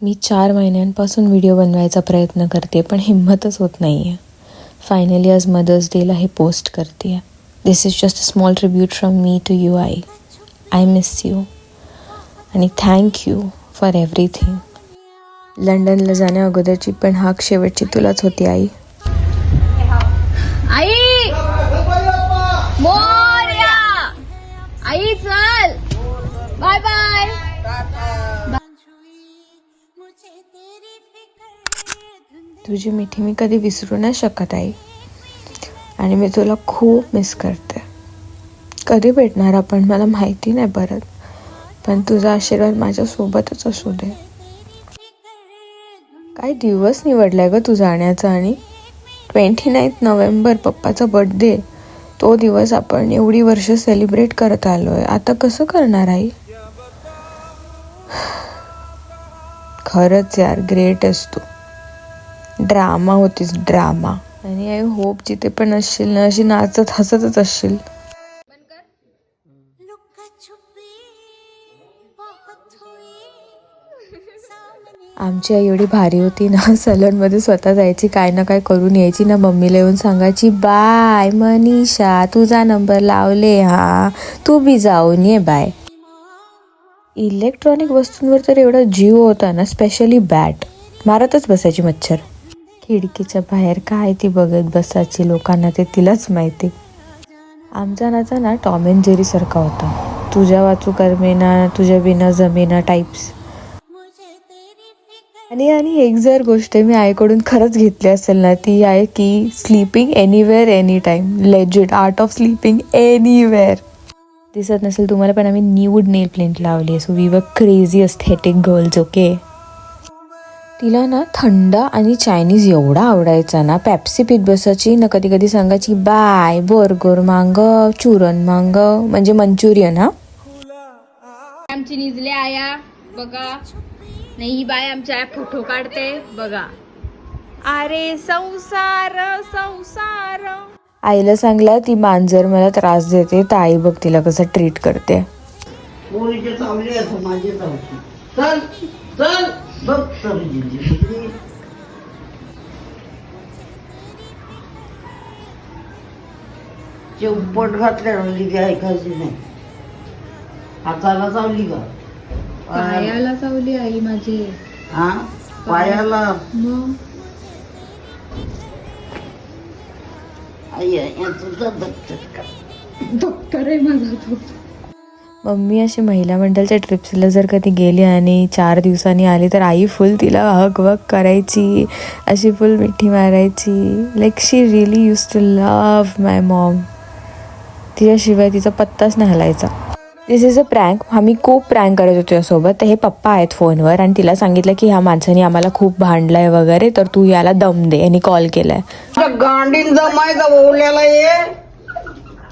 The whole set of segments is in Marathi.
मी चार महिन्यांपासून व्हिडिओ बनवायचा प्रयत्न करते पण हिंमतच होत नाही आहे फायनली आज मदर्स डेला हे पोस्ट करते. आहे this is just a small tribute from me to you I I miss you आणि थँक यू फॉर एव्हरीथिंग लंडनला जाण्या अगोदरची पण हाक शेवटची तुलाच होती आई. तुझी मिठी मी कधी विसरू नाही शकत आई. आणि मी तुला खूप मिस करते. कधी भेटणार आपण मला माहिती नाही परत पण तुझा आशीर्वाद माझ्यासोबतच असू दे. काय दिवस निवडलाय ग तू जाण्याचा आणि? ट्वेंटी नाईन्थ नोव्हेंबर पप्पाचा बर्थडे तो दिवस आपण एवढी वर्ष सेलिब्रेट करत आलोय. आता कसं करणार आई? खरंच यार ग्रेट असतो तू. ड्रामा होतीस ड्रामा. आणि आय होप जिथे पण असशील ना अशी नाचत हसतच असशील. आमची आई एवढी भारी होती ना सलूनमध्ये स्वतः जायची काय ना काय करून यायची ना मम्मीला येऊन सांगायची बाय मनीषा तुझा नंबर लावले हा. तू बी जाऊन ये बाय. इलेक्ट्रॉनिक वस्तूंवर तर एवढा जीव होता ना स्पेशली बॅट. मारतच बसायची मच्छर. खिडकीच्या बाहेर काय ती बघत बसायची लोकांना ते तिलाच माहिती. आमचा नाचा ना टॉम अँड जेरी सारखा होता. तुझ्या वाचू करमेना तुझ्या बिना जमेना टाईप्स आणि आणि एक जर गोष्ट मी आईकडून खरंच घेतली असेल ना ती आहे की sleeping anywhere any time legit art of sleeping anywhere दिसत नसेल तुम्हाला पण आम्ही न्यूड नेल प्लेंट लावली आहे. So we are crazy aesthetic girls okay तिला ना थंड आणि चायनीज एवढा आवडायचा ना. पॅप्सी पित बसायची ना कधी कधी सांगायची बाय बर्गर मांग चुरण मांग. म्हणजे मंचुरियन हा. आमची निजले आया बघा. नाही बाय आमच्या फोटो काढते बघा. अरे संसार संसार. आईला सांगला ती मांजर मला त्रास देते तर आई बघ तिला कसं ट्रीट करते. चल चल. बघ तर जिंदगी. चौपट घातल्या हल्ली काय ऐकायची नाही. हाताला चावली का? पायाला चावली आई माझी. हा? पायाला. मग? आई तुझा दप्तर का डॉक्टर आहे माझा तो. मम्मी अशी महिला मंडळच्या ट्रिप्सला जर कधी गेली आणि चार दिवसांनी आली तर आई फुल तिला हक वक करायची अशी फुल मिठी मारायची. Like she really use to love my mom तिच्याशिवाय तिचा पत्ताच नाही हलायचा दिस इज अ प्रँक आम्ही खूप प्रँक करत होतो तुझ्यासोबत तर हे पप्पा आहेत फोनवर आणि तिला सांगितलं की ह्या माणसाने आम्हाला खूप भांडलंय वगैरे तर तू याला दम दे. यांनी कॉल केलाय. तुझ्या गांडीन जमायचा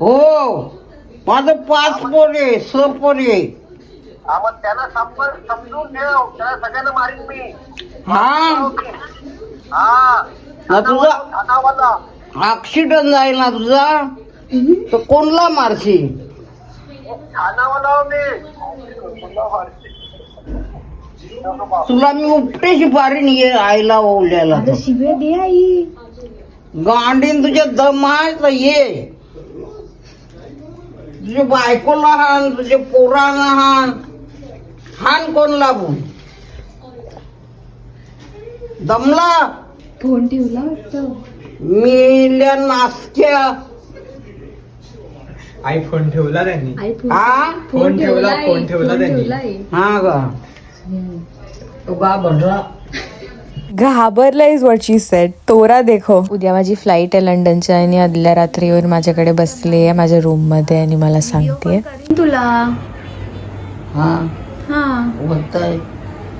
हो माझं पाच पोरे स पोरे त्याला समज समजून ठेव त्याला सगळ्यांना मारीन मी. हा. हा. तुझा ऍक्सिडेंट जाईल ना तुझा? तर कोणला मारशी मी. तुला मी उपटेशी पारीन ये आईला ओवल्याला. शिव्या दे आई. गांडीन तुझ्या दम आहे तर ये? तुझ्या बायकोला हान तुझ्या पोराला हान हान कोण लागून? दमला? फोन ठेवला वाटतं. मेल्या नासक्या. आयफोन ठेवला त्यांनी. आई फोन हा? फोन ठेवला फोन ठेवला त्यांनी. ठेवलाय. हा का? तो का भरला घाबरला इज वॉट शी सेट तोरा देखो. उद्या माझी फ्लाईट आहे लंडनच्या आणि आदल्या रात्री येऊन माझ्याकडे बसली आहे माझ्या रूममध्ये आणि मला सांगते तुला? हा. हा. होत आहे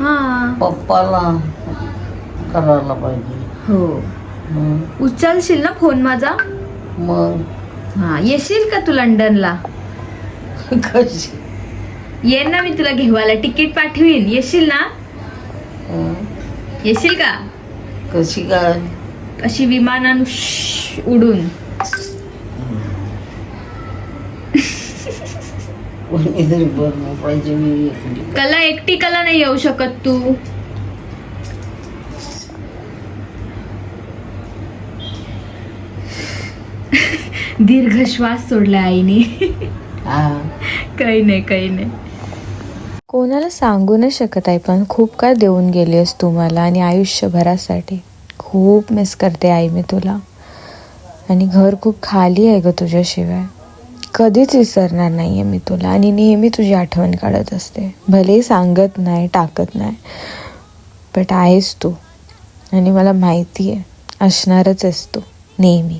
हा. पप्पाला करायला पाहिजे. हो. हं. उचलशील ना फोन माझा? मग? हा. येशील का तू लंडनला? कशी? ये ना मी तुला घेवायला. तिकीट पाठवीन. येशील ना? हं. येशील का? कशी काय? अशी विमानान उडून. कोणीतरी बनवू पाहिजे मी एकटी. कला एकटी कला नाही येऊ शकत तू. दीर्घ श्वास सोडला आईने. हा. काही नाही काही नाही. कोणाला सांगू नाही शकत आहे पण खूप काय देऊन गेली आहेस तू मला आणि आयुष्यभरासाठी. खूप मिस करते आई मी तुला. आणि घर खूप खाली आहे ग तुझ्याशिवाय. कधीच विसरणार नाही आहे मी तुला आणि नेहमी तुझी आठवण काढत असते. भले सांगत नाही टाकत नाही बट आहेस तू. आणि मला माहिती आहे असणारच आहेस तू नेहमी.